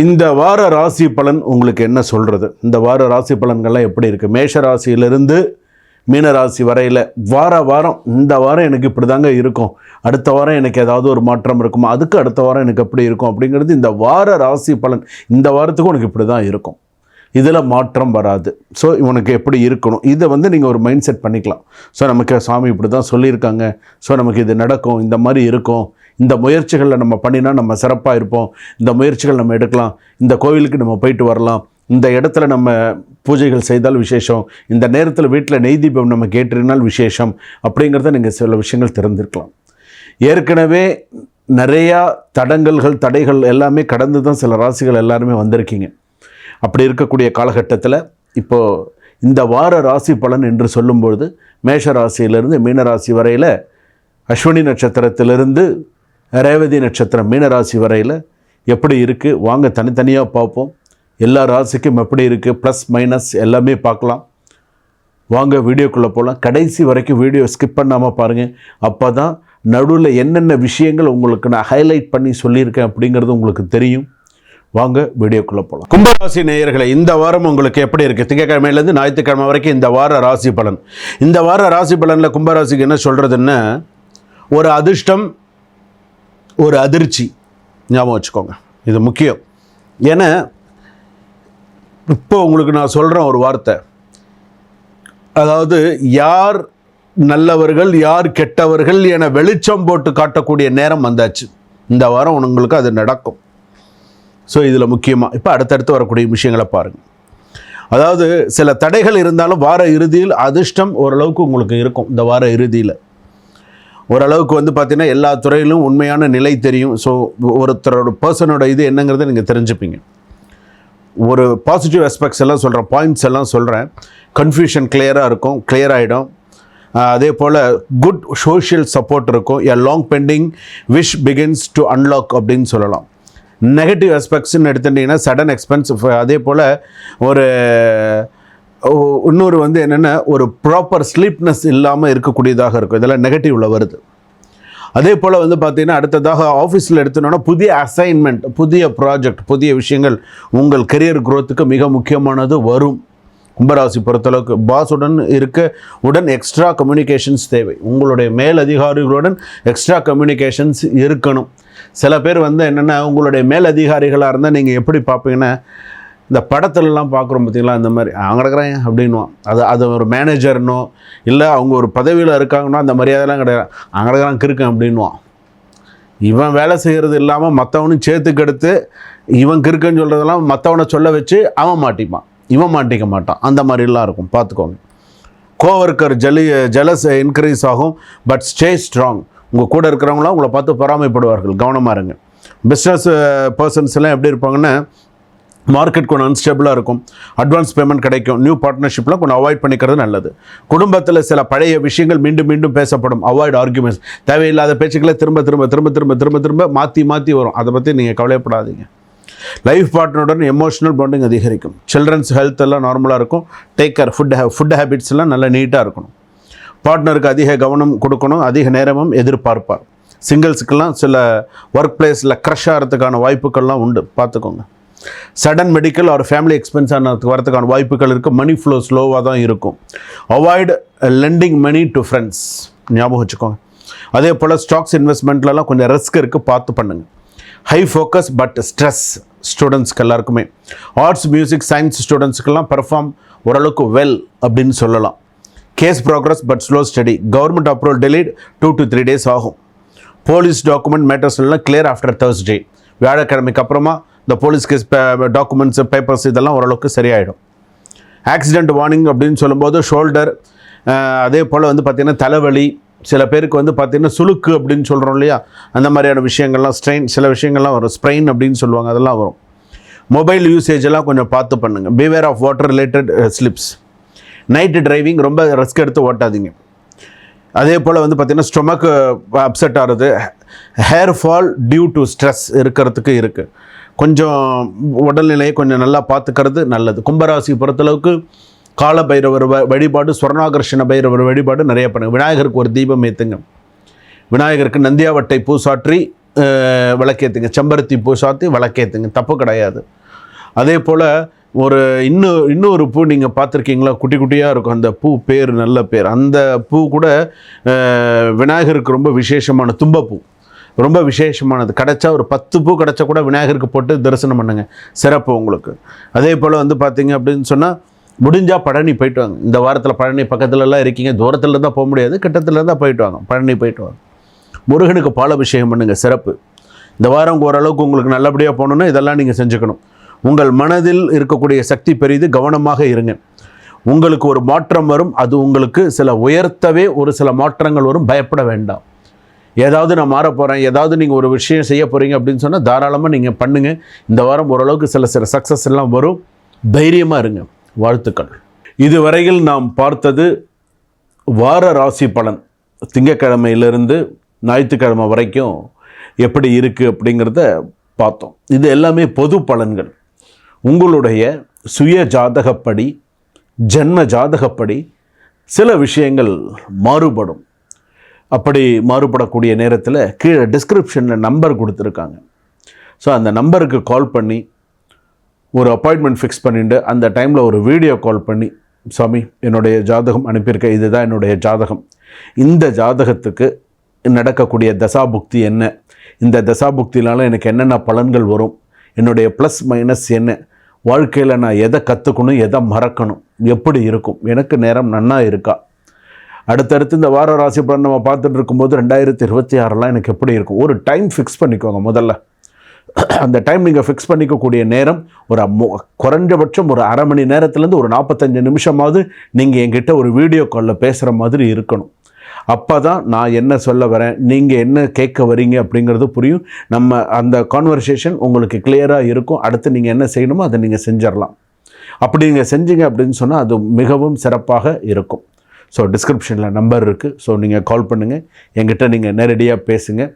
இந்த வார ராசி பலன் உங்களுக்கு என்ன சொல்கிறது இந்த வார ராசி பலன்கள்லாம் எப்படி இருக்குது மேஷ ராசியிலிருந்து மீன ராசி வரையில் வார வாரம் இந்த வாரம் எனக்கு இப்படி தாங்க இருக்கும். அடுத்த வாரம் எனக்கு ஏதாவது ஒரு மாற்றம் இருக்குமா? அதுக்கு அடுத்த வாரம் எனக்கு எப்படி இருக்கும்? அப்படிங்கிறது இந்த வார ராசி பலன் இந்த வாரத்துக்கும் உனக்கு இப்படி தான் இருக்கும். இதில் மாற்றம் வராது. ஸோ இவனுக்கு எப்படி இருக்கணும்? இதை வந்து நீங்கள் ஒரு மைண்ட் செட் பண்ணிக்கலாம். ஸோ நமக்கு சாமி இப்படி தான் சொல்லியிருக்காங்க. ஸோ நமக்கு இது நடக்கும் இந்த மாதிரி இருக்கும். இந்த முயற்சிகளில் நம்ம பண்ணினா நம்ம சிறப்பாக இருப்போம். இந்த முயற்சிகள் நம்ம எடுக்கலாம். இந்த கோவிலுக்கு நம்ம போயிட்டு வரலாம். இந்த இடத்துல நம்ம பூஜைகள் செய்தால் விசேஷம். இந்த நேரத்தில் வீட்டில் நெய் தீபம் நம்ம கேட்டிருந்தால் விசேஷம். அப்படிங்கிறத நீங்கள் சில விஷயங்கள் தெரிந்திருக்கலாம். ஏற்கனவே நிறையா தடங்கல்கள் தடைகள் எல்லாமே கடந்து தான் சில ராசிகள் எல்லாருமே வந்திருக்கீங்க. அப்படி இருக்கக்கூடிய காலகட்டத்தில் இப்போது இந்த வார ராசி பலன் என்று சொல்லும்பொழுது மேஷ ராசியிலிருந்து மீன ராசி வரையில் அஸ்வினி நட்சத்திரத்திலிருந்து ரேவதி நட்சத்திரம் மீனராசி வரையில் எப்படி இருக்குது வாங்க தனித்தனியாக பார்ப்போம். எல்லா ராசிக்கும் எப்படி இருக்குது ப்ளஸ் மைனஸ் எல்லாமே பார்க்கலாம். வாங்க வீடியோக்குள்ளே போகலாம் கடைசி வரைக்கும் வீடியோ ஸ்கிப் பண்ணாமல் பாருங்கள் அப்போ தான் நடுவில் என்னென்ன விஷயங்கள் உங்களுக்கு நான் ஹைலைட் பண்ணி சொல்லியிருக்கேன் அப்படிங்கிறது உங்களுக்கு தெரியும். வாங்க வீடியோக்குள்ளே போகலாம் கும்பராசி நேயர்களை இந்த வாரம் உங்களுக்கு எப்படி இருக்குது திங்கக்கிழமையிலேருந்து ஞாயிற்றுக்கிழமை வரைக்கும் இந்த வார ராசி பலன். இந்த வார ராசி பலனில் கும்பராசிக்கு என்ன சொல்கிறதுன்னா ஒரு அதிர்ஷ்டம் ஒரு அதிர்ச்சி. ஞாபகம் வச்சுக்கோங்க. இது முக்கியம். ஏன்னா இப்போ உங்களுக்கு நான் சொல்கிறேன் ஒரு வார்த்தை. அதாவது யார் நல்லவர்கள் யார் கெட்டவர்கள் என வெளிச்சம் போட்டு காட்டக்கூடிய நேரம் வந்தாச்சு. இந்த வாரம் உங்களுக்கு அது நடக்கும். ஸோ இதில் முக்கியமாக இப்போ அடுத்தடுத்து வரக்கூடிய விஷயங்களை பாருங்கள் அதாவது சில தடைகள் இருந்தாலும் வார இறுதியில் அதிர்ஷ்டம் ஓரளவுக்கு உங்களுக்கு இருக்கும். இந்த வார இறுதியில். ஓரளவுக்கு வந்து பார்த்தீங்கன்னா எல்லா துறையிலும் உண்மையான நிலை தெரியும். ஸோ ஒருத்தரோட பர்சனோட இது என்னங்கிறத நீங்கள் தெரிஞ்சுப்பீங்க. ஒரு பாசிட்டிவ் அஸ்பெக்ட்ஸ் எல்லாம் சொல்கிறேன் பாயிண்ட்ஸ் எல்லாம் சொல்கிறேன் கன்ஃபியூஷன் கிளியராக இருக்கும் கிளியர் ஆகிடும் அதே போல் குட் சோஷியல் சப்போர்ட் இருக்கும். A long pending wish begins to unlock அப்படின்னு சொல்லலாம். நெகட்டிவ் அஸ்பெக்ட்ஸ்னு எடுத்துட்டிங்கன்னா சடன் எக்ஸ்பென்ஸ் அதே போல் ஒரு இன்னொரு வந்து என்னென்னா? ஒரு ப்ராப்பர் ஸ்லீப்னஸ் இல்லாமல் இருக்கக்கூடியதாக இருக்கும். இதெல்லாம் நெகட்டிவில் வருது. அதே போல் வந்து பார்த்திங்கன்னா அடுத்ததாக ஆஃபீஸில் எடுத்தோன்னா புதிய அசைன்மெண்ட் புதிய ப்ராஜெக்ட் புதிய விஷயங்கள் உங்கள் கெரியர் குரோத்துக்கு மிக முக்கியமானது வரும். கும்பராசி பொறுத்தளவுக்கு பாஸுடன் இருக்க உடன் எக்ஸ்ட்ரா கம்யூனிகேஷன்ஸ் தேவை. உங்களுடைய மேல் அதிகாரிகளுடன் எக்ஸ்ட்ரா கம்யூனிகேஷன்ஸ் இருக்கணும். சில பேர் வந்து என்னென்னா உங்களுடைய மேல் அதிகாரிகளாக இருந்தால் நீங்கள் எப்படி பார்ப்பீங்கன்னா இந்த படத்துலலாம் பார்க்குறோம் பார்த்தீங்களா? இந்த மாதிரி அங்கே இருக்கிறேன் அப்படின்வான் அது அது ஒரு மேனேஜர்னோ இல்லை அவங்க ஒரு பதவியில் இருக்காங்கன்னா அந்த மரியாதைலாம் கிடையாது. அங்கே இருக்கிறான் கிறுக்கன் அப்படின்வான் இவன் வேலை செய்கிறது இல்லாமல் மற்றவனும் சேர்த்துக்கெடுத்து இவன் கிறுக்குன்னு சொல்கிறதெல்லாம் மற்றவனை சொல்ல வச்சு அவன் மாட்டிப்பான். இவன் மாட்டிக்க மாட்டான். அந்த மாதிரிலாம் இருக்கும். பார்த்துக்கோங்க. கோவர்க்கர் ஜலி ஜலஸ் இன்க்ரீஸ் ஆகும் பட் ஸ்டே ஸ்ட்ராங் உங்கள் கூட இருக்கிறவங்களாம் உங்களை பார்த்து பொறாமைப்படுவார்கள். கவனமாக இருங்க. பிஸ்னஸ் பர்சன்ஸ் eh, எல்லாம் எப்படி இருப்பாங்கன்னா மார்க்கெட் கொஞ்சம் அன்ஸ்டேபிளாக இருக்கும். அட்வான்ஸ் பேமெண்ட் கிடைக்கும். நியூ பார்ட்னர்ஷிப்லாம் கொஞ்சம் அவாய்ட் பண்ணிக்கிறது நல்லது. குடும்பத்தில் சில பழைய விஷயங்கள் மீண்டும் மீண்டும் பேசப்படும். அவாய்ட் ஆர்குமெண்ட்ஸ் தேவையில்லாத பேச்சுக்களை திரும்ப திரும்ப திரும்ப திரும்ப திரும்ப திரும்ப மாற்றி மாற்றி வரும். அதை பற்றி நீங்கள் கவலைப்படாதீங்க லைஃப் பார்ட்னருடன் எமோஷனல் பாண்டிங் அதிகரிக்கும். சில்ட்ரன்ஸ் ஹெல்த் எல்லாம் நார்மலாக இருக்கும். Take care food food habits எல்லாம் நல்லா நீட்டாக இருக்கணும். பார்ட்னருக்கு அதிக கவனம் கொடுக்கணும். அதிக நேரமும் எதிர்பார்ப்பார். சிங்கிள்ஸுக்கெல்லாம் சில ஒர்க் பிளேஸில் க்ரஷ் ஆகிறதுக்கான வாய்ப்புகள்லாம் உண்டு. பார்த்துக்கோங்க. சடன் மெடிக்கல் ஒரு ஃபேமிலி எக்ஸ்பென்ஸ் ஆனதுக்கு வரதுக்கான வாய்ப்புகள் இருக்குது மணி ஃப்ளோ ஸ்லோவாக தான் இருக்கும். Avoid lending money to friends ஞாபகம் வச்சுக்கோங்க. அதே போல் ஸ்டாக்ஸ் இன்வெஸ்ட்மெண்ட்லலாம் கொஞ்சம் ரிஸ்க் இருக்குது பார்த்து பண்ணுங்கள் ஹை ஃபோக்கஸ் பட் ஸ்ட்ரெஸ் ஸ்டூடெண்ட்ஸ்க்கு எல்லாருக்குமே. ஆர்ட்ஸ் மியூசிக் சயின்ஸ் ஸ்டூடெண்ட்ஸ்க்கெல்லாம் பெர்ஃபார்ம் ஓரளவுக்கு வெல் அப்படின்னு சொல்லலாம். Case progress but slow study government approval delayed two to three days ஆகும். போலீஸ் டாக்குமெண்ட் மேட்டர்ஸ்லாம் கிளியர் ஆஃப்டர் தேர்ஸ்டே வியாழக்கிழமைக்கு அப்புறமா இந்த போலீஸ் கேஸ் டாக்குமெண்ட்ஸ் பேப்பர்ஸ் இதெல்லாம் ஓரளவுக்கு சரியாயிடும். ஆக்சிடெண்ட் வார்னிங் அப்படின்னு சொல்லும்போது ஷோல்டர் அதே போல் வந்து பார்த்திங்கன்னா தலைவலி சில பேருக்கு வந்து பார்த்திங்கன்னா சுளுக்கு அப்படின்னு சொல்கிறோம் இல்லையா? அந்த மாதிரியான விஷயங்கள்லாம் ஸ்ட்ரெயின் சில விஷயங்கள்லாம் வரும். ஸ்ப்ரெயின் அப்படின்னு சொல்லுவாங்க அதெல்லாம் வரும். மொபைல் யூசேஜ் எல்லாம் கொஞ்சம் பார்த்து பண்ணுங்கள் beware of water related slips night driving ரொம்ப ரிஸ்க் எடுத்து ஓட்டாதீங்க. அதே போல் வந்து பார்த்திங்கன்னா ஸ்டொமக் அப்செட் ஆகிறது hair fall due to stress இருக்கிறதுக்கு இருக்குது கொஞ்சம் உடல்நிலையை கொஞ்சம் நல்லா பார்த்துக்கிறது நல்லது. கும்பராசி பொறுத்தளவுக்கு கால பைரவர் வ- வழிபாடு ஸ்வர்ணாகர்ஷண பைரவர் வழிபாடு நிறைய பண்ணுங்க. விநாயகருக்கு ஒரு தீபம் ஏற்றுங்க விநாயகருக்கு நந்தியாவட்டை பூசாற்றி விளக்கேற்றுங்க விளக்கேத்துங்க. செம்பருத்தி பூசாத்தி விளக்கேற்றுங்க விளக்கேத்துங்க. தப்பு கிடையாது. அதே போல் ஒரு இன்னும் இன்னொரு பூ நீங்கள் பார்த்துருக்கீங்களா? குட்டி குட்டியாக இருக்கும். அந்த பூ பேர் நல்ல பேர். அந்த பூ கூட விநாயகருக்கு ரொம்ப விசேஷமான தும்பப்பூ. ரொம்ப விசேஷமானது. கிடைச்சா ஒரு பத்து பூ கிடச்சா கூட விநாயகருக்கு போட்டு தரிசனம் பண்ணுங்க. சிறப்பு உங்களுக்கு. அதே போல் வந்து பார்த்தீங்க அப்படின்னு சொன்னால் முடிஞ்சால் பழனி போயிட்டு வாங்க. இந்த வாரத்தில் பழனி பக்கத்துலலாம் இருக்கீங்க. தூரத்தில் இருந்தால் போக முடியாது. கிட்டத்தில் இருந்தால் போயிட்டு வாங்க. பழனி போயிட்டு வாங்க. முருகனுக்கு பாலாபிஷேகம் பண்ணுங்கள் சிறப்பு. இந்த வாரம் ஓரளவுக்கு உங்களுக்கு நல்லபடியாக போகணுன்னா இதெல்லாம் நீங்கள் செஞ்சுக்கணும். உங்கள் மனதில் இருக்கக்கூடிய சக்தி பெரிது கவனமாக இருங்க. உங்களுக்கு ஒரு மாற்றம் வரும் அது உங்களுக்கு சில உயர்த்தவே ஒரு சில மாற்றங்கள் வரும் பயப்பட வேண்டாம். ஏதாவது நான் மாற போகிறேன் ஏதாவது நீங்கள் ஒரு விஷயம் செய்ய போகிறீங்க அப்படின்னு சொன்னால் தாராளமாக நீங்கள் பண்ணுங்கள் இந்த வாரம் ஓரளவுக்கு சில சில சக்ஸஸ் எல்லாம் வரும். தைரியமாக இருங்க. வாழ்த்துக்கள். இதுவரையில் நாம் பார்த்தது வார ராசி பலன். திங்கக்கிழமையிலிருந்து ஞாயிற்றுக்கிழமை வரைக்கும் எப்படி இருக்குது அப்படிங்கிறத பார்த்தோம். இது எல்லாமே பொது பலன்கள். உங்களுடைய சுய ஜாதகப்படி ஜென்ம ஜாதகப்படி சில விஷயங்கள் மாறுபடும். அப்படி மாறுபடக்கூடிய நேரத்தில் கீழே டிஸ்கிரிப்ஷனில் நம்பர் கொடுத்துருக்காங்க. ஸோ அந்த நம்பருக்கு கால் பண்ணி ஒரு அப்பாயின்மெண்ட் ஃபிக்ஸ் பண்ணிட்டு அந்த டைமில் ஒரு வீடியோ கால் பண்ணி சாமி என்னுடைய ஜாதகம் அனுப்பியிருக்கேன் இதுதான் என்னுடைய ஜாதகம். இந்த ஜாதகத்துக்கு நடக்கக்கூடிய தசாபுக்தி என்ன? இந்த தசாபுக்தினால எனக்கு என்னென்ன பலன்கள் வரும்? என்னுடைய ப்ளஸ் மைனஸ் என்ன? வாழ்க்கையில் நான் எதை கற்றுக்கணும் எதை மறக்கணும் எப்படி இருக்கும்? எனக்கு நேரம் நன்னா இருக்கா? அடுத்தடுத்து இந்த வார ராசி பலன் நம்ம பார்த்துட்டு இருக்கும்போது ரெண்டாயிரத்தி இருபத்தி ஆறுலாம் எனக்கு எப்படி இருக்கும்? ஒரு டைம் ஃபிக்ஸ் பண்ணிக்கோங்க முதல்ல. அந்த டைம் நீங்கள் ஃபிக்ஸ் பண்ணிக்கக்கூடிய நேரம் ஒரு குறைஞ்சபட்சம் ஒரு அரை மணி நேரத்துலேருந்து ஒரு நாற்பத்தஞ்சு நிமிஷமாவது நீங்கள் என்கிட்ட ஒரு வீடியோ காலில் பேசுகிற மாதிரி இருக்கணும். அப்போ தான் நான் என்ன சொல்ல வரேன் நீங்கள் என்ன கேட்க வரீங்க அப்படிங்கிறது புரியும். நம்ம அந்த கான்வர்சேஷன் உங்களுக்கு கிளியராக இருக்கும். அடுத்து நீங்கள் என்ன செய்யணுமோ அதை நீங்கள் செஞ்சிடலாம். அப்படி நீங்கள் செஞ்சீங்க அப்படின்னு சொன்னால் அது மிகவும் சிறப்பாக இருக்கும். ஸோ டிஸ்கிரிப்ஷனில் நம்பர் இருக்குது ஸோ நீங்கள் கால் பண்ணுங்கள் எங்கிட்ட நீங்கள் நேரடியாக பேசுங்கள்